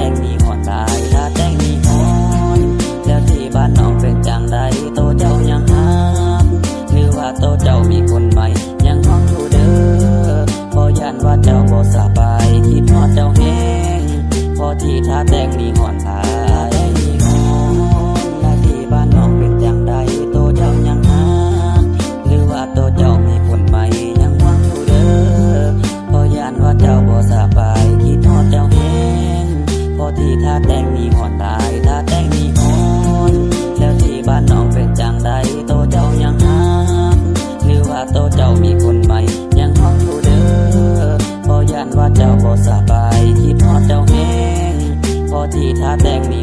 แต่งมีหอนตายถ้าแต่งมีหอนแล้วที่บ้านน้องเป็นจังไรโตเจ้ายังหามหรือว่าโตเจ้ามีคนใหม่ ยังห้องถูเด้อพอยันว่าเจ้าบ่สบายคิดหอดเจ้าแห้งพอที่ถ้าแต่งมีหอนตาย ที่ท่าแดงมีหอนตายท่าแดงมีหอนแล้วที่บ้านน้องเป็นจังใดโตเจ้ายังหาหรือว่าโตเจ้ามีคนใหม่ ยังห้องผู้เด้อพอย่านว่าเจ้าบ่สบาย คิดฮอดเจ้าเห้งพอที่ท่าแดงมี